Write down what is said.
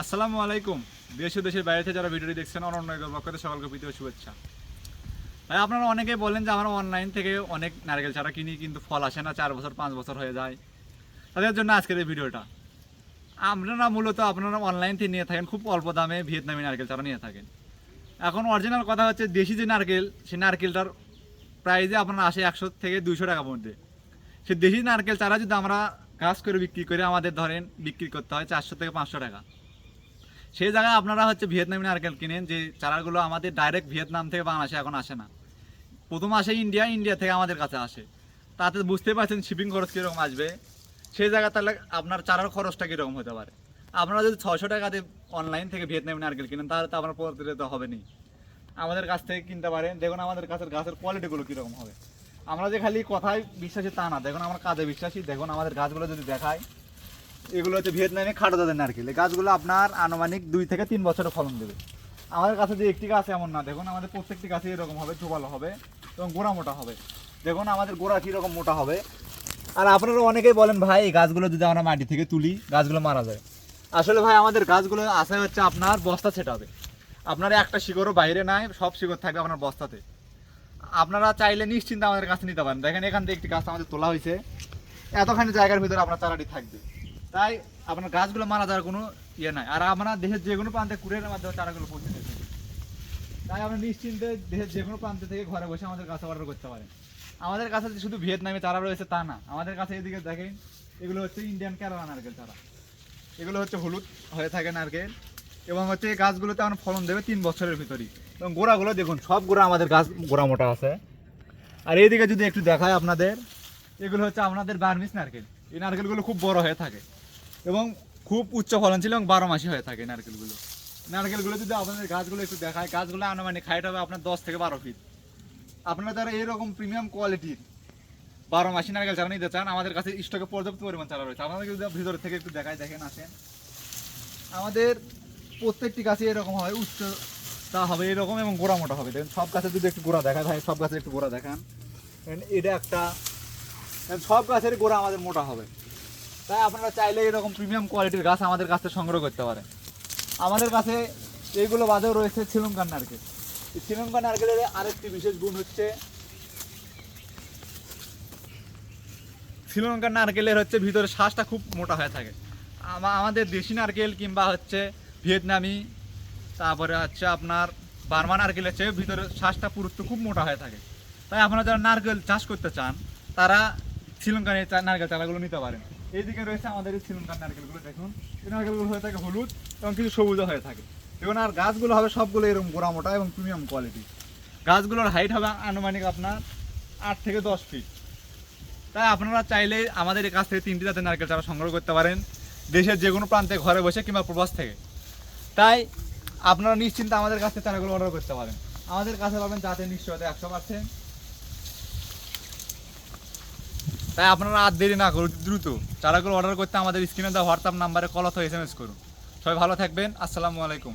আসসালামু আলাইকুম। দেশ ও দেশের বাইরে থেকে যারা ভিডিওটি দেখছেন অনন্য পক্ষতে সকলকে প্রীতি ও শুভেচ্ছা। ভাই, আপনারা অনেকেই বলেন যে আমরা অনলাইন থেকে অনেক নারকেল চারা কিনি, কিন্তু ফল আসে না, চার বছর, পাঁচ বছর হয়ে যায়। তাদের জন্য আজকের এই ভিডিওটা। আপনারা মূলত আপনারা অনলাইন থেকে নিয়ে থাকেন, খুব অল্প দামে ভিয়েতনামি নারকেল চারা নিয়ে থাকেন। এখন অরিজিনাল কথা হচ্ছে, দেশি যে নারকেল, সেই নারকেলটার প্রাইজে আপনার আসে একশো থেকে দুইশো টাকার মধ্যে। সে দেশি নারকেল চারা যদি আমরা গাছ করে বিক্রি করে আমাদের ধরেন বিক্রি করতে হয় চারশো থেকে পাঁচশো টাকা। সেই জায়গায় আপনারা হচ্ছে ভিয়েতনামি নারকেল কিনেন, যে চারাগুলো আমাদের ডাইরেক্ট ভিয়েতনাম থেকে বাংলাদেশে এখন আসে না। প্রথম আসে ইন্ডিয়া ইন্ডিয়া থেকে আমাদের কাছে আসে। তাতে বুঝতে পারছেন শিপিং খরচ কীরকম আসবে। সেই জায়গা তাহলে আপনার চারার খরচটা কীরকম হতে পারে? আপনারা যদি ছশো টাকাতে অনলাইন থেকে ভিয়েতনামি নারকেল কিনেন, তাহলে তো আপনার তো হবে নি আমাদের কাছ থেকে কিনতে পারেন। দেখুন আমাদের কাছের গাছের কোয়ালিটিগুলো কীরকম হবে। আমরা যে খালি কথায় বিশ্বাসী তা না। দেখুন আমরা কাজে বিশ্বাসী। দেখুন আমাদের গাছগুলো যদি দেখায় এগুলো হচ্ছে ভিয়েতনামে খাটো দাদের নারকেল। এই গাছগুলো আপনার আনুমানিক দুই থেকে তিন বছরের ফলন দেবে। আমাদের কাছে যে একটি গাছ এমন না। দেখুন, আমাদের প্রত্যেকটি গাছে এরকম হবে, চোবালো হবে এবং গোড়া মোটা হবে। দেখুন, আমাদের গোড়া কীরকম মোটা হবে। আর আপনারা অনেকেই বলেন, ভাই, এই গাছগুলো যদি আমরা মাটি থেকে তুলি, গাছগুলো মারা যায়। আসলে ভাই, আমাদের গাছগুলো আসে হচ্ছে আপনার বস্তা ছেটাবে। আপনার একটা শিকড়ও বাইরে নাই, সব শিকড় থাকবে আপনার বস্তাতে। আপনারা চাইলে নিশ্চিন্তে আমাদের কাছে নিতে পারেন। দেখেন, এখান থেকে একটি গাছ আমাদের তোলা হয়েছে। এতখানি জায়গার ভিতরে আপনার চারাটি থাকবে। তাই আপনার গাছগুলো মারা যাওয়ার কোনো ইয়ে নাই। আর আমরা দেশের যে কোনো প্রান্তে কুড়ের মাধ্যমে চারাগুলো পৌঁছে দিতে তাই আমরা নিশ্চিন্তে দেশের যে কোনো প্রান্ত থেকে ঘরে বসে আমাদের গাছ অর্ডার করতে পারেন। আমাদের কাছে যে শুধু ভিয়েতনামে চারা রয়েছে তা না, আমাদের কাছে এদিকে দেখেন, এগুলো হচ্ছে ইন্ডিয়ান কেরালা নারকেল চারা। এগুলো হচ্ছে হলুদ হয়ে থাকে নারকেল এবং হচ্ছে এই গাছগুলোতে আমার ফলন দেবে তিন বছরের ভিতরেই। এবং গোড়াগুলো দেখুন, সব গোড়া আমাদের গাছ গোড়া মোটা আছে। আর এইদিকে যদি একটু দেখায় আপনাদের, এগুলো হচ্ছে আপনাদের বার্মিস নারকেল। এই নারকেলগুলো খুব বড় হয়ে থাকে। এবং খুব উচ্চ ফলনশীল এবং বারো মাসি হয়ে থাকে নারকেলগুলো। নারকেলগুলো যদি আপনাদের গাছগুলো একটু দেখায়, গাছগুলো আনুমানিক হাইট হবে আপনার দশ থেকে বারো ফিট আপনারা যারা এরকম প্রিমিয়াম কোয়ালিটির বারো মাসি নারকেল চারা নিতে চান, আমাদের কাছে স্টকে পর্যাপ্ত পরিমাণ চারা রয়েছে। আপনাদের যদি ভিতর থেকে একটু দেখায়, দেখেন, আসেন। আমাদের প্রত্যেকটি গাছে এরকম হয়, উচ্চ তা হবে এরকম এবং গোড়া মোটা হবে। দেখেন, সব গাছে যদি একটু গোড়া দেখা যায় সব গাছে একটু গোড়া দেখান। এটা একটা সব গাছের গোড়া আমাদের মোটা হবে। তাই আপনারা চাইলে এরকম প্রিমিয়াম কোয়ালিটির গাছ আমাদের কাছ থেকে সংগ্রহ করতে পারেন। আমাদের কাছে এইগুলো বাদেও রয়েছে শ্রীলঙ্কার নারকেল। শ্রীলঙ্কার নারকেলের আরেকটি বিশেষ গুণ হচ্ছে, শ্রীলঙ্কার নারকেলের হচ্ছে ভিতরে শ্বাসটা খুব মোটা হয়ে থাকে। আমাদের দেশি নারকেল কিংবা হচ্ছে ভিয়েতনামি, তারপরে হচ্ছে আপনার বার্মা নারকেলের চেয়ে ভিতরে শ্বাসটা পুরুত্ব খুব মোটা হয়ে থাকে। তাই আপনারা যারা নারকেল চাষ করতে চান, তারা শ্রীলঙ্কার নারকেল চারাগুলো নিতে পারেন। এইদিকে রয়েছে আমাদের এই শ্রীলঙ্কার নারকেলগুলো, দেখুন। এই নারকেলগুলো হয়ে থাকে হলুদ এবং কিছু সবুজও হয়ে থাকে। এবং আর গাছগুলো হবে সবগুলো এরকম গোড়া মোটা এবং প্রিমিয়াম কোয়ালিটি। গাছগুলোর হাইট হবে আনুমানিক আপনার আট থেকে দশ ফিট তাই আপনারা চাইলে আমাদের এই কাছ থেকে তিনটি জাতের নারকেল চারা সংগ্রহ করতে পারেন, দেশের যে কোনো প্রান্তে, ঘরে বসে কিংবা প্রবাস থেকে। তাই আপনারা নিশ্চিন্তে আমাদের কাছ থেকে চারাগুলো অর্ডার করতে পারেন। আমাদের কাছে পাবেন জাতের নিশ্চয়তা একশো পার্সেন্ট তাই আপনারা আর দেরি না করুন, দ্রুত। চারাগুলো অর্ডার করতে আমাদের স্ক্রিনে দেওয়া হোয়াটসঅ্যাপ নাম্বারে কল অথবা এস এম এস করুন। সবাই ভালো থাকবেন, আসসালামু আলাইকুম।